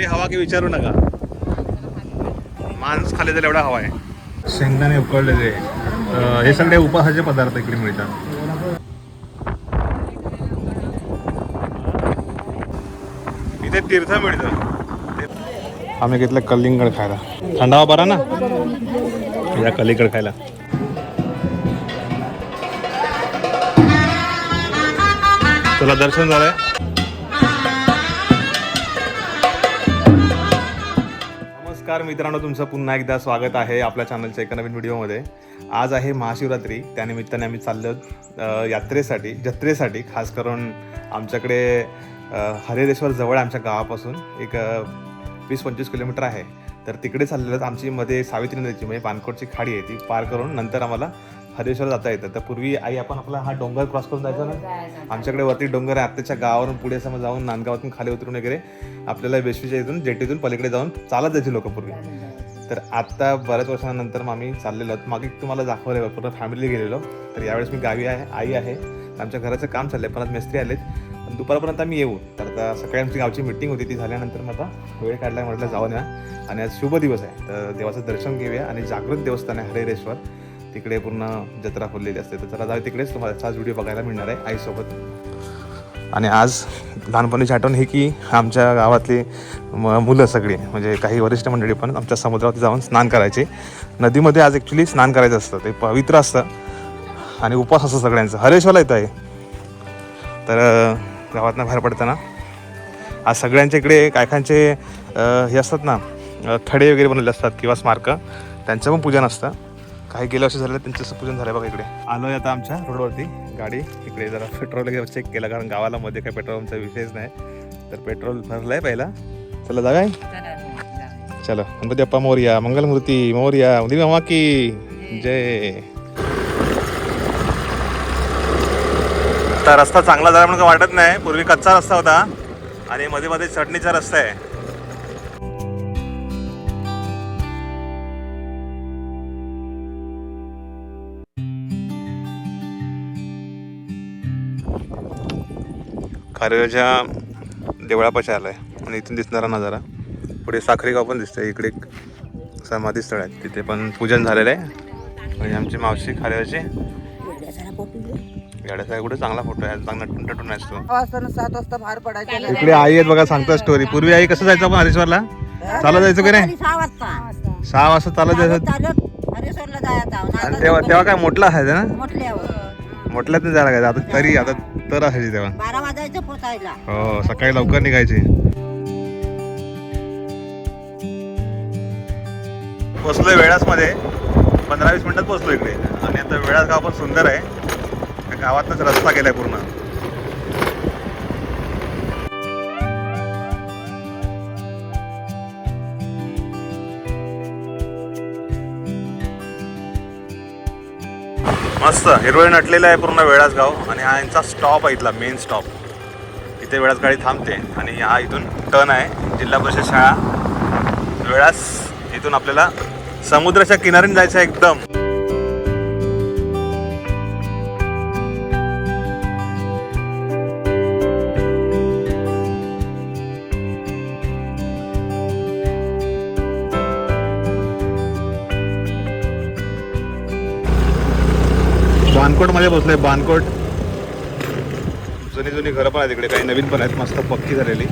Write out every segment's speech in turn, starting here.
एवढी हवा की विचारू नका. मांस खाली तर एवढा हवा आहे. शेंगदाणे उकळलेले. हे सगळे उपासाचे पदार्थ इकडे मिळतात. इथे तीर्थ मिळतं. आम्ही घेतलं कलिंगड खायला. थंडावा बरा ना? या कलिंगड खायला. तुला दर्शन झालंय. नमस्कार मित्रांनो तुमचं पुन्हा एकदा स्वागत आहे आपल्या चॅनलच्या एका नवीन व्हिडिओमध्ये. आज आहे महाशिवरात्री त्यानिमित्ताने आम्ही चाललो यात्रेसाठी जत्रेसाठी खास करून आमच्याकडे अ, जवळ आमच्या गावापासून एक वीस पंचवीस किलोमीटर आहे. तर तिकडे चाललेलं आमची मध्ये सावित्री नदीची म्हणजे पानकोटची खाडी आहे ती पार करून नंतर आम्हाला हरिहरेश्वर जाता येतं. तर पूर्वी आई आपण आपला हा डोंगर क्रॉस करून जायचा ना? आमच्याकडे वरती डोंगर आहे. आत्याच्या गावावरून पुढे असं मग जाऊन नांदगावातून खाली उतरून वगैरे आपल्याला वेशवीच्या इथून जेटीतून पलीकडे जाऊन चालत जायचे लोक पूर्वी. तर आता बऱ्याच वर्षानंतर मग आम्ही चाललेलो आहोत. मागे तुम्हाला दाखवलं पूर्ण फॅमिली गेलेलो. तर यावेळेस मी गावी आहे आई आहे. आमच्या घराचं काम चाललंय पण आज मिस्त्री आलेत. पण दुपारपर्यंत आम्ही येऊ. तर आता सकाळी आमची गावची मिटिंग होती ती झाल्यानंतर मग आता वेळ काढला म्हटलं जाऊन या. आणि आज शुभ दिवस आहे. तर देवाचं दर्शन घेऊया आणि जागृत देवस्थान आहे हरिहरेश्वर तिकडे पूर्ण जत्रा खोललेली असते. तर जरा जाऊ तिकडेच. तुम्हाला आज व्हिडिओ बघायला मिळणार आहे आईसोबत. आणि आज लहानपणीची आठवण ही की आमच्या गावातली म- मुलं सगळी म्हणजे काही वरिष्ठ मंडळी पण आमच्या समुद्रावरती जाऊन स्नान करायचे. नदीमध्ये आज ॲक्च्युली स्नान करायचं असतं. ते पवित्र असतं. आणि उपवास असतं सगळ्यांचं. हरेश्वरला येतं आहे तर गावातनं बाहेर पडताना आज सगळ्यांच्या इकडे कायकांचे हे असतात ना थडे खडे वगैरे बनवले असतात किंवा स्मारकं. त्यांचं पण पूजन असतं. काही गेल्या वर्षी झालं त्यांचं पूजन झालं बघा इकडे. आलो आहे आता आमच्या रोडवरती. गाडी इकडे जरा पेट्रोल वगैरे चेक केलं कारण गावाला मध्ये काही पेट्रोलचा विषयच नाही. तर पेट्रोल भरलंय पहिला. चला जागा चला गणपती अप्पा मोर्या मंगलमूर्ती मोर्या उदी मामा की जय. रस्ता चांगला झाला म्हणून वाटत नाही. पूर्वी कच्चा रस्ता होता आणि मध्ये मध्ये चटणीचा रस्ता आहे. खारेच्या देवळापाशी आलाय. आणि इथून दिसणारा नजारा. पुढे साखरी गाव पण दिसतंय. इकडे एक समाधी स्थळ आहे. तिथे पण पूजन झालेलं आहे. आणि आमची मावशी खारेची गाड्याचा कुठे चांगला फोटो आहे. चांगला असतो सात वाजता बाहेर पडायचं. इकडे आई आहेत बघा सांगता स्टोरी पूर्वी आई कसं जायचं आपण हरेश्वरला? चालत जायचो की नाही? सहा वाजता. सहा वाजता चालत जायचं. आणि तेव्हा तेव्हा काय मोठला असायचं ना? मोठल्यात नाही जायला लागायचं. आता तरी आता तर असायची तेव्हा. बारा वाजायचं. हो सकाळी लवकर निघायची. पोचलोय वेळासमध्ये पंधरा वीस मिनिटात पोचलो इकडे. आणि आता वेळास गाव पण सुंदर आहे. त्या गावातनच रस्ता गेलाय पूर्ण. मस्त हिरवळ नटलेलं आहे पूर्ण वेळास गाव आणि हा यांचा स्टॉप आहे इथला मेन स्टॉप इथे वेळास गाडी थांबते आणि हा इथून टर्न आहे. जिल्हा परिषद शाळा. वेळास इथून आपल्याला समुद्राच्या किनाऱ्याने जायचं आहे एकदम. बानकोटमध्ये बसलोय बानकोट जुनी जुनी घरं पण आहेत इकडे. काही नवीन पण आहेत. मस्त पक्की झालेली.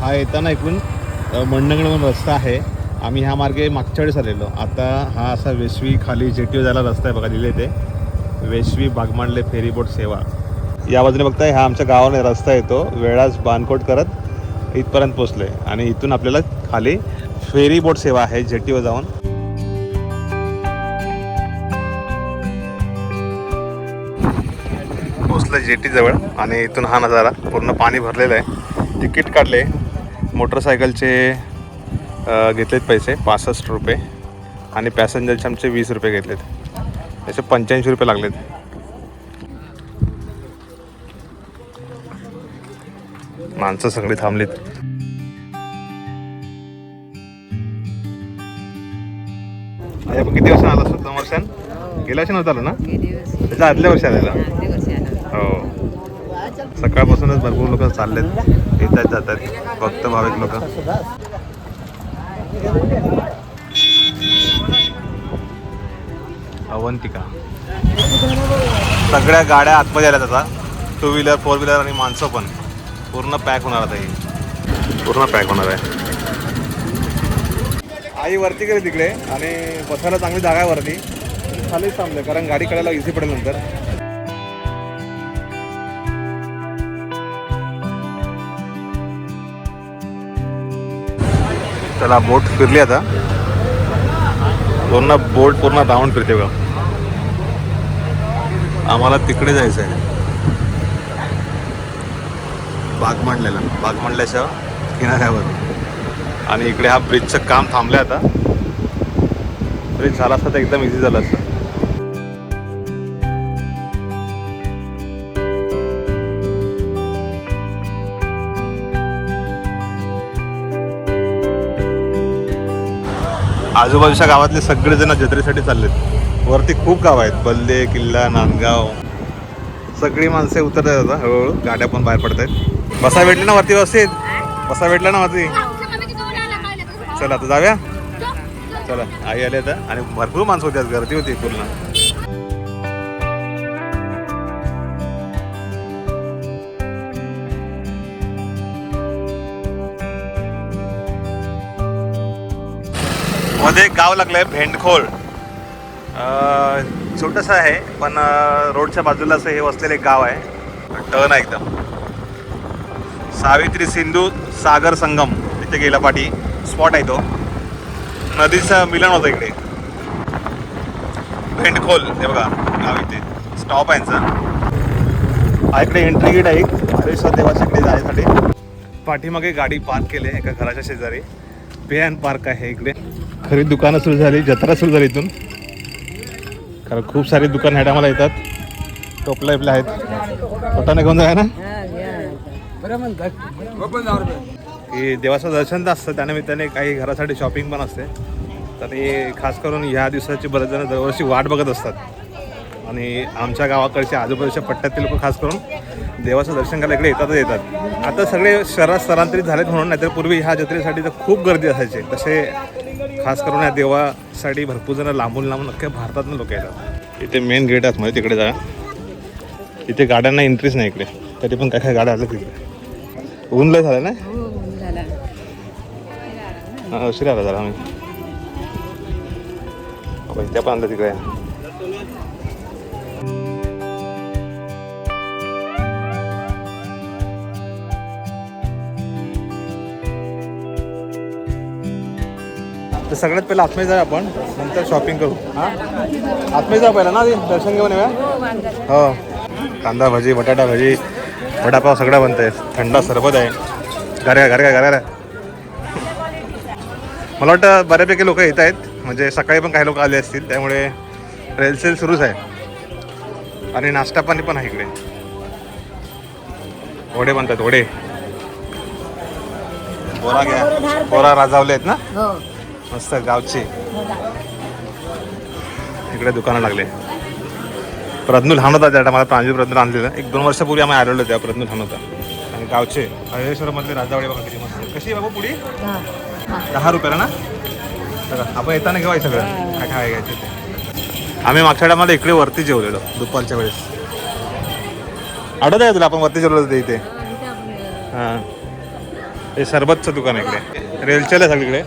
हा येताना इकडून अ, मंडणगड म्हणून रस्ता आहे. आम्ही ह्या मार्गे मागच्या वेळेस आलेलो. आता हा असा वेशवी खाली जेटीओ जायला रस्ता आहे बघा दिले ते. वेशवी बागमांडले फेरी बोट सेवा. या बाजूने बघताय हा आमच्या गावाने रस्ता येतो. वेळाच बानकोट करत इथपर्यंत पोचले आणि इथून आपल्याला खाली फेरी बोट सेवा आहे जेटीवर जाऊन. पोचलं जेटी जवळ आणि इथून हा नजारा. पूर्ण पाणी भरलेलं आहे. तिकीट काढले मोटरसायकलचे घेतलेत पैसे पासष्ट रुपये. आणि पॅसेंजरचे आमचे वीस रुपये घेतलेत. त्याचे पंच्याऐंशी रुपये लागलेत. माणसं सगळी थांबलीत. किती वर्षांनी आला असतो दोन वर्षां गेल्या वर्षी नव्हतं आलं ना? त्याच्या आदल्या वर्षी आलेला. हो. सकाळपासूनच भरपूर लोक चाललेत. येतात जातात भक्त भाविक लोक. अवंतिका. सगळ्या गाड्या आतमध्ये आल्या आता. टू व्हीलर फोर व्हीलर आणि माणसं पण. पूर्ण पॅक होणार आता ही. पूर्ण पॅक होणार आहे. आई वरती गेली तिकडे आणि बसायला चांगली जागा आहे वरती. खालीच थांबले कारण गाडी काढायला इझी पडेल नंतर. त्याला बोट फिरली आता. पूर्ण बोट पूर्ण राऊंड फिरते बघा. आम्हाला तिकडे जायचं आहे. बागमांडल्याला बागमांडल्याच्या किनाऱ्यावर. आणि इकडे हा ब्रिजचं काम थांबलं आता. ब्रिज झाला असता तर एकदम इझी झालं असतं. आजूबाजूच्या गावातले सगळेजण जत्रेसाठी चाललेत. वरती खूप गाव आहेत. बल्ले किल्ला नांदगाव. सगळी माणसे उतरतात आता हळूहळू. गाड्या पण बाहेर पडत आहेत बसा भेटली ना वरती व्यवस्थित? बसा भेटला ना वरती? चला आता जाऊया. चला. आई आली आता. आणि भरपूर माणसं होती आज गर्दी होती पूर्ण. मध्ये एक गाव लागलंय भेंडखोळ. छोटस आहे पण रोडच्या बाजूला असं हे वसलेलं एक गाव आहे. टर्न आहे एकदम. सावित्री सिंधू सागर संगम तिथे गेला पाठी. स्पॉट आहे तो. नदीचं मिलन होतं इकडे. भेंडखोल हे बघा गाव इथे. स्टॉप आहे यांचा. इकडे एंट्री गेट आहे एक. हरेश्वर देवाच्या इकडे जाण्यासाठी. पाठीमागे गाडी पार्क केली आहे एका घराच्या शेजारी. पे पार्क आहे इकडे. खरी दुकानं सुरू झाली जत्रा सुरू झाली इथून. कारण खूप सारी दुकान ह्या टायमाला येतात. टोपला इपल्या आहेत. पोटाने घेऊन जाय ना? हे देवाचं दर्शन तर असतं. त्यानिमित्ताने काही घरासाठी शॉपिंग पण असते. तर हे खास करून ह्या दिवसाची बरेच जण दरवर्षी वाट बघत असतात. आणि आमच्या गावाकडच्या आजूबाजूच्या पट्ट्यातील लोक खास करून देवाचं दर्शन करायला इकडे येतातच येतात. आता सगळे शहरात स्थलांतरित झालेत म्हणून नाहीतर पूर्वी ह्या जत्रेसाठी तर खूप गर्दी असायची. तसे खास करून या देवासाठी भरपूर जण लांबून लांबून अख्ख्या भारतातून लोक येतात. इथे मेन गेट आहेत मध्ये तिकडे जा. इथे गाड्यांना एंट्रीच नाही इकडे. तरी पण काय काय गाड्या आल्या तिकडे. ऊन लय झालं ना? हा उशीर आला जरा आम्ही. अबा, इथे पण आणलं तिकडे. तर सगळ्यात पहिलं आतमध्ये जाऊ आपण. नंतर शॉपिंग करू. हां? आतमध्ये जाऊ पहिला ना आधी? दर्शन घेऊन येऊया? हो. कांदा भजी बटाटा भजी वडापाव सगळं बनत आहे थंड सरबत आहे. घरे घरे घरे मला वाटतं बऱ्यापैकी लोक येत आहेत. म्हणजे सकाळी पण काही लोक आले असतील. त्यामुळे रेलसेल सुरूच आहे. आणि नाश्ता पाणी पण आहे इकडे. वडे बनतात वडे. बोरा घ्या. बोरा राजावले आहेत ना? हो. मस्त गावची. इकडे दुकानं लागले. प्रज्ञू लहान होता त्या टायमाला प्रांजू प्रज्ञू आणलेलं. एक दोन वर्षापूर्वी आम्ही आलेलो त्या प्रज्ञू लहान होता आणि गावचे. मधले राजावडे बघा किती मस्त. कशी आहे बाबू पुडी दहा रुपयाला ना? बघा आपण येताना घेऊ हे सगळं. काय काय घ्यायचं ते. आम्ही मागच्या टायमाला इकडे वरती जेवलेलो दुपारच्या वेळेस. आठवत आहे तुला? आपण वरती जेवलो होतो इथे. हां. हे सरबतचं दुकान आहे इकडे. रेलचेल आहे सगळीकडे.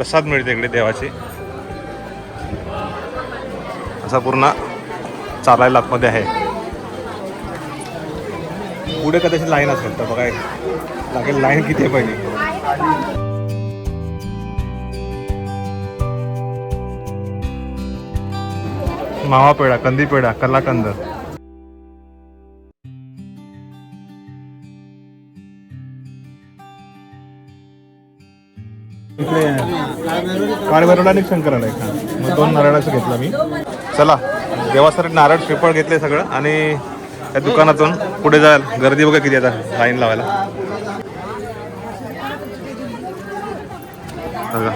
प्रसाद मिळते इकडे देवाची. असा पूर्ण चालायला आतमध्ये आहे. पुढे कदाचित लाईन असेल तर बघा लागेल लाईन किती आहे पहिली. मावा पेढा कंदी पेढा कलाकंद. काळभैरवला आणि शंकराला एक का मग दोन नारळाचं घेतलं मी. चला देवासाठी नारळ श्रीफळ घेतले सगळं आणि त्या दुकानातून पुढे जाल गर्दी बघा किती आता लाईन लावायला. बघा.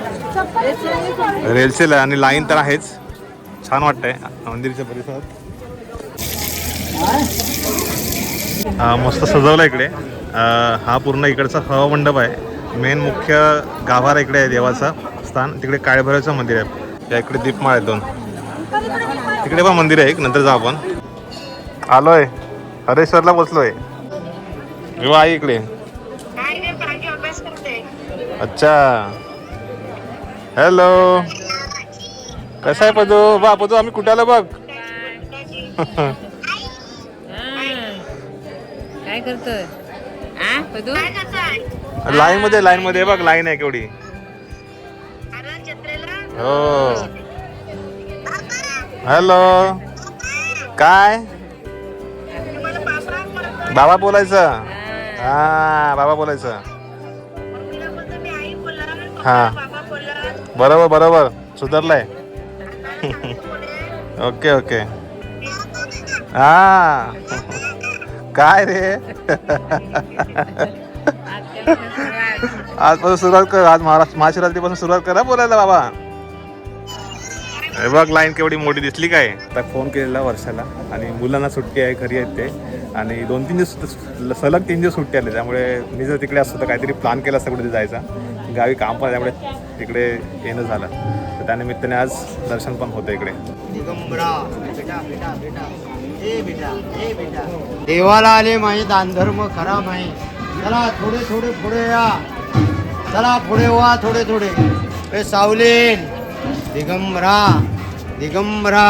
रेलसेल आहे आणि लाईन तर आहेच. छान वाटतंय मंदिरच्या परिसरात. मस्त सजवला इकडे. हा पूर्ण इकडचा हवा मंडप आहे. मेन मुख्य गाभारा इकडे आहे देवाचा. स्थान तिकडे काळभैरवचं मंदिर आहे. या इकडे दीपमाळ आहेत दोन. तिकडे पण मंदिर आहे एक नंतर जाऊ आपण. आलोय. हरेश्वरला बसलोय विवा आई इकडे. काय नाही पाणी अभ्यास करते. अच्छा. हॅलो कसा आहे पदू? बा पदू आम्ही कुठे आलो बघ? काय करतोय? आ पदू? काय करताय? लाईन मध्ये लाईन मध्ये हे बघ लाईन आहे केवढी. हो. हॅलो. काय? बाबा बोलायचं. हा बाबा बोलायचं. हा. बरोबर बरोबर. सुधारलाय. Okay okay. हा. काय रे? आजपासून सुरुवात कर. आज महाराष्ट्र महाशिवरात्रीपासून सुरुवात करा बोलायला बाबा. हे बघ लाईन केवढी मोठी दिसली काय? आता फोन केलेला वर्षाला. आणि मुलांना सुट्टी आहे घरी आहेत ते. आणि दोन तीन दिवस सलग तीन दिवस सुट्टी आली. त्यामुळे मी जर तिकडे असतो तर काहीतरी प्लॅन केला असता कुठे जायचा. गावी काम पण आहे, त्यामुळे तिकडे येणं झालं. तर त्यानिमित्ताने आज दर्शन पण होतं इकडे. दिगंबरा बेटा बेटा बेटा. ए बेटा ए बेटा. देवाला आले माही दानधर्म खरा माही चला थोडे थोडे पुढे या. चला पुढे व्हा थोडे थोडे. ए सावलीन. दिगंबरा दिगंबरा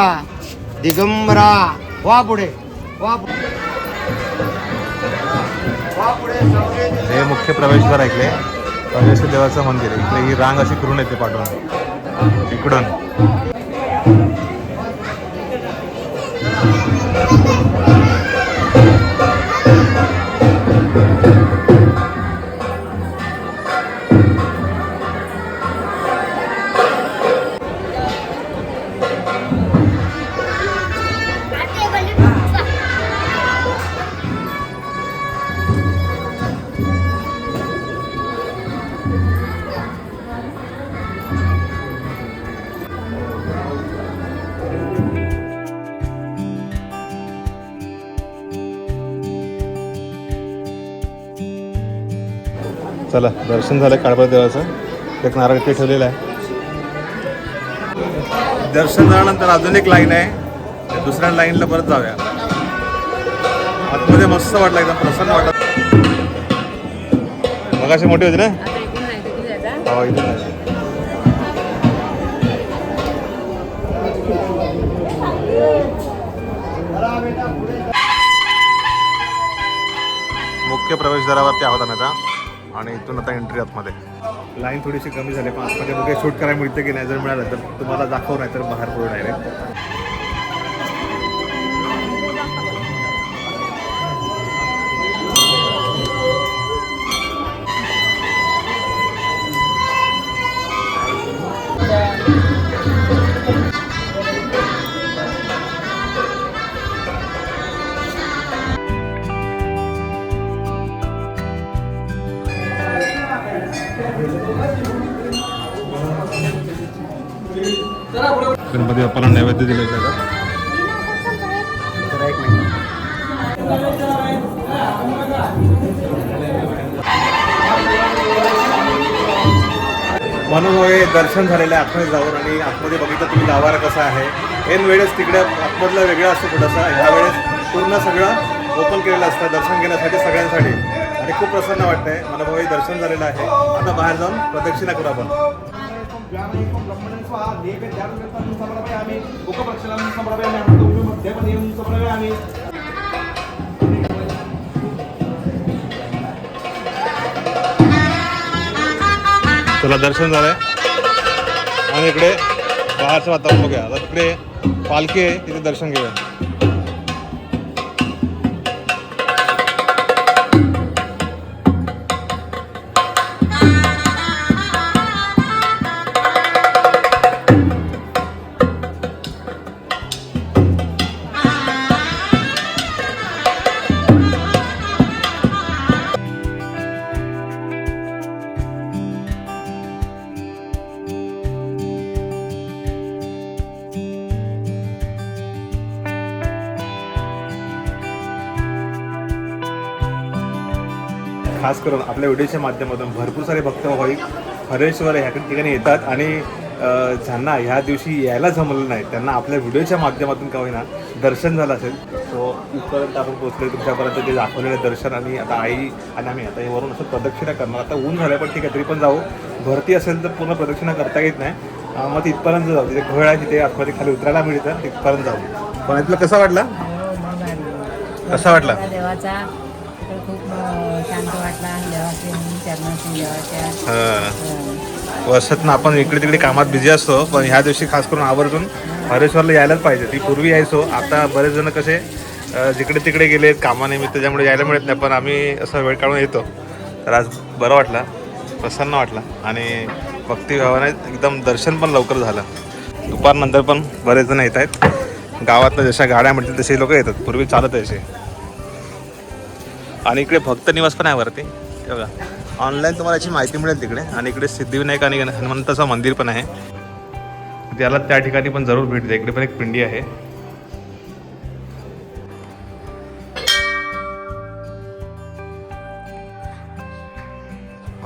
दिगंबरा. वा पुढे वा पुढे. वा पुढे हे मुख्य प्रवेशद्वार ऐकले. प्रवेश देवाचं मंदिर आहे. इकडे ही रांग अशी करून येते पाठवून. इकडून. चला दर्शन झालं काळबा देवाचं. एक नारळ ठेवलेला आहे. दर्शन झाल्यानंतर अजून एक लाईन आहे. त्या दुसऱ्या लाईनला परत जाऊया. आतमध्ये मस्त वाटलं एकदम प्रसन्न वाटलं. मग अशी मोठी होती ना? हो. मुख्य प्रवेशद्वारावरती आहोत आम्ही आता. आणि इथून आता एंट्री आतमध्ये. लाईन थोडीशी कमी झाली पण आतमध्ये बघे शूट करायला मिळते की नाही जर मिळालं तर तुम्हाला दाखव नाही तर बाहेर पडू डायरेक्ट म्हणून दर्शन झालेलं आहे आतमध्ये जाऊन आणि आतमध्ये बघितलं तुम्ही गावारा कसा आहे. एन वेळेस तिकडे आतमधला वेगळा असतो थोडासा. ह्या वेळेस पूर्ण सगळं ओपन केलेलं असतं. दर्शन घेण्यासाठी सगळ्यांसाठी. आणि खूप प्रसन्न वाटतंय. मला दर्शन झालेलं आहे. आता बाहेर जाऊन प्रदक्षिणा करू आपण. चला दर्शन झालं आहे आणि इकडे बाहेरचं वातावरण बघूया. आता तिकडे पालखी आहे तिथे दर्शन घेऊया. आपल्या व्हिडिओच्या माध्यमातून भरपूर सारे भक्त भाविक हरेश्वर ह्या ठिकाणी येतात आणि ज्यांना ह्या दिवशी यायला जमलं नाही त्यांना आपल्या व्हिडिओच्या माध्यमातून का होईना दर्शन झालं असेल. सो इथपर्यंत आपण पोहोचलो तुमच्यापर्यंत ते दाखवलेलं दर्शन आणि आता आई आणि आम्ही आता वरून असं प्रदक्षिणा करणार. आता ऊन झालं पण ठीक आहे तरी पण जाऊ. भरती असेल तर पूर्ण प्रदक्षिणा करता येत नाही. मग तिथपर्यंत जाऊ. तिथे घळ आहे तिथे आतमध्ये खाली उतरायला मिळतं तिथपर्यंत जाऊ. पण तुला कसा वाटला? कसा वाटला. देवाचा खूप अं, शांत वाटला देवाचे चरणातून देवाच्या अं, वर्षातून आपण इकडे तिकडे कामात बिझी असतो पण ह्या दिवशी खास करून आवर्जून हरेश्वरला यायलाच पाहिजे. ती पूर्वी यायचो आता बरेच जण कसे जिकडे तिकडे गेले कामानिमित्त त्याच्यामुळे यायला मिळत नाही पण आम्ही असा वेळ काढून येतो. तर आज बरं वाटलं प्रसन्न वाटलं आणि भक्तिभावाने एकदम दर्शन पण लवकर झालं. दुपारनंतर पण बरेच जण येत आहेत. गावातनं जशा गाड्या म्हणतील तसे लोक येतात. पूर्वी चालत यायचे. आणि इकडे भक्त निवास पण आहे वरती. बघा. ऑनलाईन तुम्हाला याची माहिती मिळेल तिकडे. आणि इकडे सिद्धिविनायक आणि हनुमंताचं मंदिर पण आहे. त्याला त्या ठिकाणी पण जरूर भेट द्या. इकडे पण एक पिंडी आहे.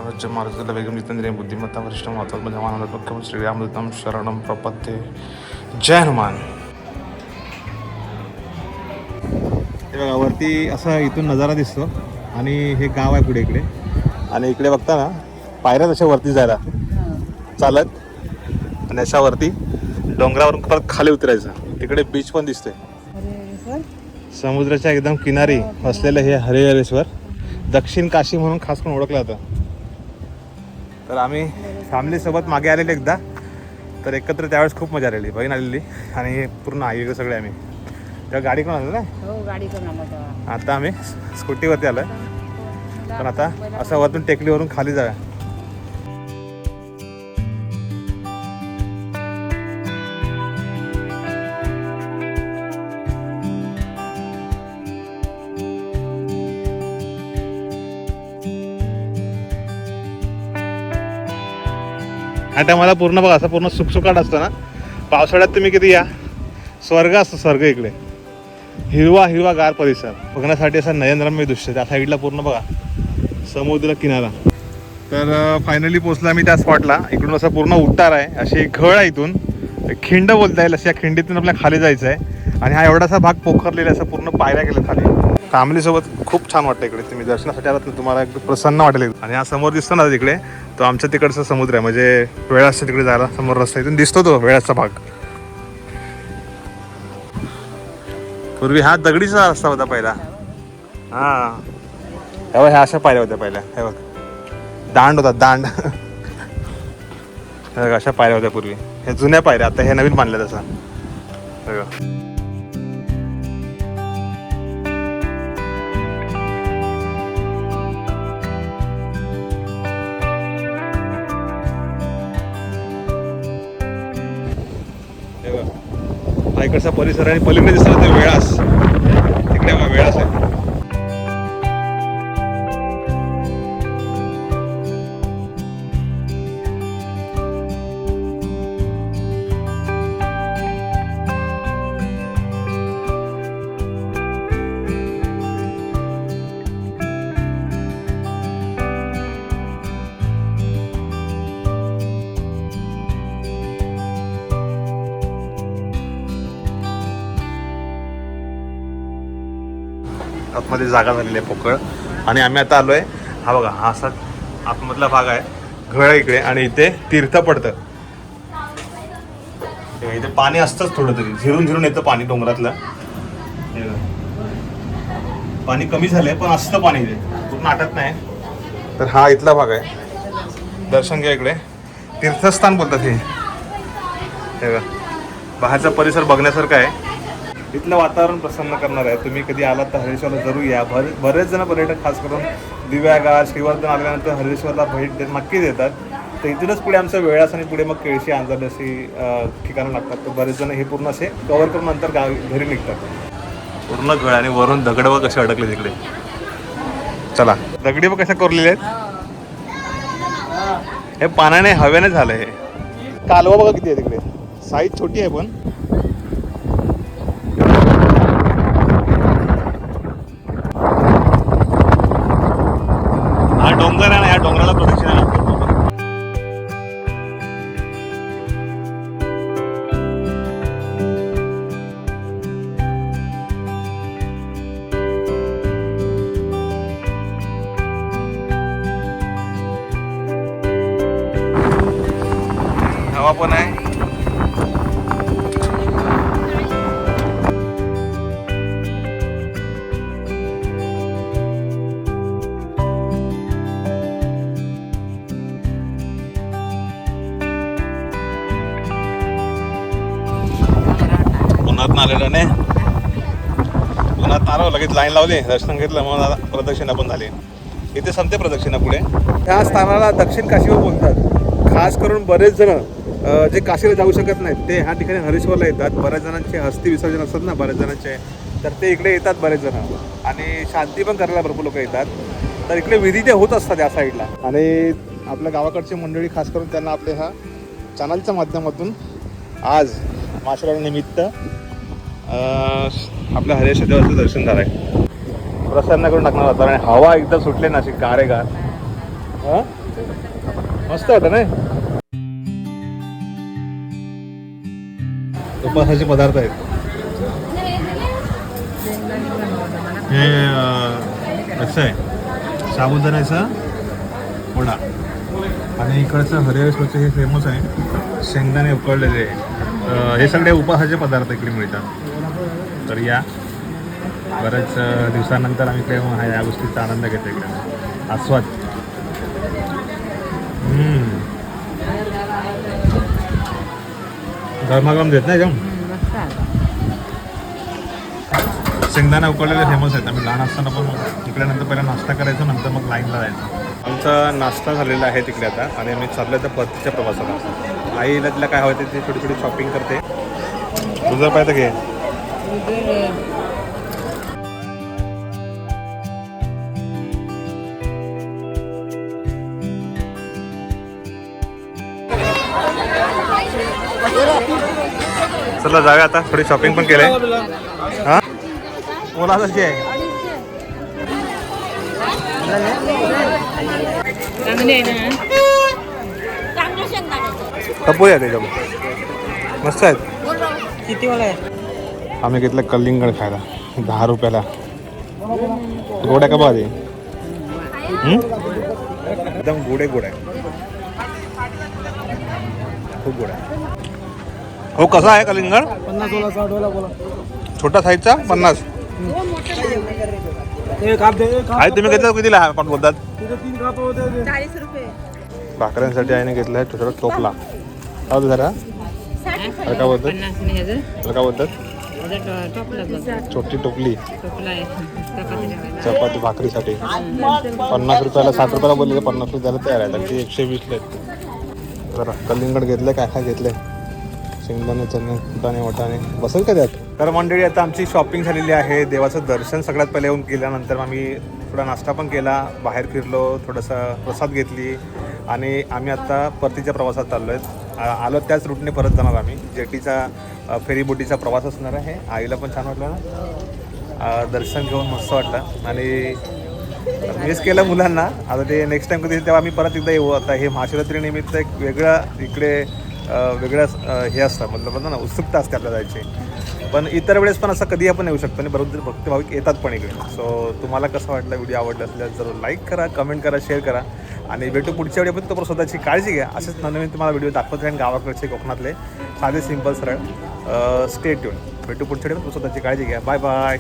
राज्य मारुतीला वेगम जितेंद्रिय बुद्धिमत्ता वरिष्ठ महत्त्व जवानाला मुख्यम श्रीरामदत्तम शरणम प्रपत्ते. जय हनुमान. वरती असा इथून नजारा दिसतो. आणि हे गाव आहे पुढे इकडे. आणि इकडे बघता ना पायऱ्या तशा वरती जायला. चालत. आणि अशा वरती डोंगरावरून परत खाली उतरायचं. तिकडे बीच पण दिसते समुद्राच्या एकदम किनारी असलेलं हे हरिहरेश्वर. दक्षिण काशी म्हणून खास करून ओळखलं जातं. तर आम्ही फॅमिलीसोबत मागे आलेले एकदा. तर एकत्र त्यावेळेस खूप मजा आलेली. बहीण आलेली. आणि पूर्ण आई सगळे आम्ही. तेव्हा गाडी कोण आलं ना? हो गाडी करून आला तेव्हा. आता आम्ही स्कूटीवरती आलोय. पण आता असं वरतून टेकडीवरून खाली जाऊया. आता मला पूर्ण बघा असं पूर्ण सुखसुकाट असतं ना. पावसाळ्यात तुम्ही किती या? स्वर्ग असतो स्वर्ग इकडे. हिरवा हिरवा गार परिसर. बघण्यासाठी असा नयनरम्य दृश्य त्या साईडला पूर्ण बघा. समुद्र किनारा. तर फायनली पोचला मी त्या स्पॉटला इकडून असा पूर्ण उट्टार आहे. अशी घळ आहे इथून. खिंड बोलता येईल. अशा खिंडीतून आपल्याला खाली जायचं आहे आणि हा एवढासा भाग पोखरलेला असा असं पूर्ण पायऱ्या गेल्या खाली. फॅमिलीसोबत खूप छान वाटतं इकडे. तुम्ही दर्शनासाठी आलात ना तुम्हाला एकदम प्रसन्न वाटेल आणि हा समोर दिसतो ना तिकडे तो आमच्या तिकडचा समुद्र आहे. म्हणजे वेळाच्या तिकडे जायला. समोर रस्ता इथून दिसतो तो वेळाचा भाग. पूर्वी हा दगडीचा रस्ता होता पहिला. हा. हे ह्या अशा पायऱ्या होत्या पहिल्या. हे बघ. दांड होता दांड. अशा पायऱ्या होत्या पूर्वी. हे जुन्या पायऱ्या आता हे नवीन बांधल्या तसा हे इकडचा परिसर आणि पलीकडे दिसला ते वेळास आतमध्ये जागा झालेली आहे पोकळ. आणि आम्ही आता आलो आहे हा बघा हा असा आतमधला भाग आहे. घळ इकडे आणि इथे तीर्थ पडतं. इथे पाणी असतंच थोडं तरी. झिरून झिरून येतं पाणी डोंगरातलं. पाणी कमी झालंय पण असतं पाणी इथे. पूर्ण आटत नाही. तर हा इथला भाग आहे. दर्शन घ्या इकडे. तीर्थस्थान बोलतात हे. बाहेरचा परिसर बघण्यासारखा आहे. इथलं वातावरण प्रसन्न करणार आहे. तुम्ही कधी आलात तर हरेश्वरला जरूर या. भर बरेच जण पर्यटक खास करून दिव्यागार श्रीवर्धन आल्यानंतर हरेश्वरला भेट दे नक्की देतात. तर इथूनच पुढे आमचं वेळास आणि पुढे मग केळशी आंजर अशी ठिकाणं लागतात. तर बरेच जण हे पूर्ण असे कव्हर करून नंतर गावी घरी निघतात. पूर्ण घळ आणि वरून दगड व कसे अडकले तिकडे. चला. दगडी व कशा कोरलेल्या आहेत. हे पाण्याने हवेने झालं हे. कालवा बघा किती आहे तिकडे. साईज छोटी आहे पण. लाईन लावली दर्शन घेतलं मग आता प्रदक्षिणा पण झाली. इथे संते प्रदक्षिणा पुढे. ह्या स्थानाला दक्षिण काशीवर बोलतात. खास करून बरेच जण जे काशीला जाऊ शकत नाहीत ते ह्या ठिकाणी हरिश्वरला येतात. बऱ्याच जणांचे हस्ती विसर्जन असतात ना बऱ्याच जणांचे. तर ते इकडे येतात बरेच जण. आणि शांती पण करायला भरपूर लोक येतात. तर इकडे विधी ते होत असतात या साईडला आणि आपल्या गावाकडची मंडळी खास करून त्यांना आपल्या ह्या चॅनलच्या माध्यमातून आज माशेरानिमित्त आपल्या हरेश देवाचं दर्शन झालं आहे प्रसन्न करून टाकणार होता आणि हवा एकदम सुटले ना अशी गारे गार मस्त होतं नाही? उपासाचे पदार्थ आहेत. हे कसं आहे. साबुदाण्याचा वडा. आणि इकडचं हरिहरेश्वरचं हे फेमस आहे. शेंगदाणे उकळलेले. हे सगळे उपासाचे पदार्थ इकडे मिळतात. तर या. बऱ्याच दिवसानंतर आम्ही इकडे हा- या गोष्टीचा आनंद घेतो इकडे. आस्वाद. गरमागरम देत नाही एकदम शेंगदाणा उकळलेले फेमस आहेत. आम्ही लहान असताना पण इकडे नंतर पहिला नाश्ता करायचो नंतर मग लाईनला जायचं. आमचा नाश्ता झालेला आहे तिकडे आता. आणि आम्ही चाललो त्या परतीच्या प्रवासाला. आईला तिला काय हवं ते ती थोडी शॉपिंग करते. तुझं पाहिजे घे उदर, चला जाऊया आता. थोडी शॉपिंग पण केलंय. हा? ओला कशी आहे टपोरी त्याच्यावर मस्त आहेत. किती वाला आहे आम्ही घेतलं कलिंगड खायला दहा रुपयाला. गोड्या का बाधी एकदम गोडे गोड. आहे खूप गोड. आहे हो कसा आहे कलिंगड? पन्नास साठ बोला. छोटा साईजचा? पन्नास. एक काप दे एक काप आहे तुम्ही घेतलं कितीला हा पण बोलतात तिथे तीन काप होते ते. भाकऱ्यांसाठी आईने घेतलाय छोटा टोपला. काय होतं जरा. अरे काय बोलतात अरे काय बोलतात छोटी टोपली. चपाती भाकरीसाठी पन्नास रुपयाला साठ रुपयाला बोलले तर पन्नास रुपयाला तयार आहे तर ते एकशे वीसले आहेत जरा कलिंगड घेतलं काय काय घेतलंय? शेंगदाणे चणे फुटाणे वटाणे. बसेल का त्यात? तर मंडळी आता आमची शॉपिंग झालेली आहे. देवाचं दर्शन सगळ्यात पहिले येऊन केल्यानंतर आम्ही थोडा नाश्ता पण केला. बाहेर फिरलो थोडासा प्रसाद घेतली. आणि आम्ही आता परतीच्या प्रवासात चाललो आहेत आलो त्याच रूटने परत जाणार आम्ही. जेटीचा फेरीबोटीचा प्रवास असणार आहे. आईला पण छान वाटलं ना? दर्शन घेऊन मस्त वाटलं. आणि मिस केलं मुलांना. आता ते नेक्स्ट टाइम कधी तेव्हा आम्ही परत एकदा येऊ. आता हे महाशिवरात्री निमित्त एक वेगळं इकडे अ, वेगळं हे असतं मतलब म्हणतो ना उत्सुकता असते आपल्या जायची. पण इतर वेळेस पण असं कधी आपण येऊ शकतो आणि बरोबर भक्त भाविक येतात पण इकडे. सो तुम्हाला कसं वाटलं व्हिडिओ आवडला असल्यास जरूर लाईक करा कमेंट करा शेअर करा. आणि भेटू पुढच्या वेळी पण तोपर्यंत स्वतःची काळजी घ्या. असेच नवनवीन तुम्हाला व्हिडिओ दाखवत राहील गावाकडचे कोकणातले. साधे सिंपल सरळ. स्टेट ट्यून भेटू पुढच्या व्हिडिओ स्वतःची काळजी घ्या. Bye bye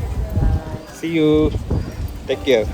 see you take care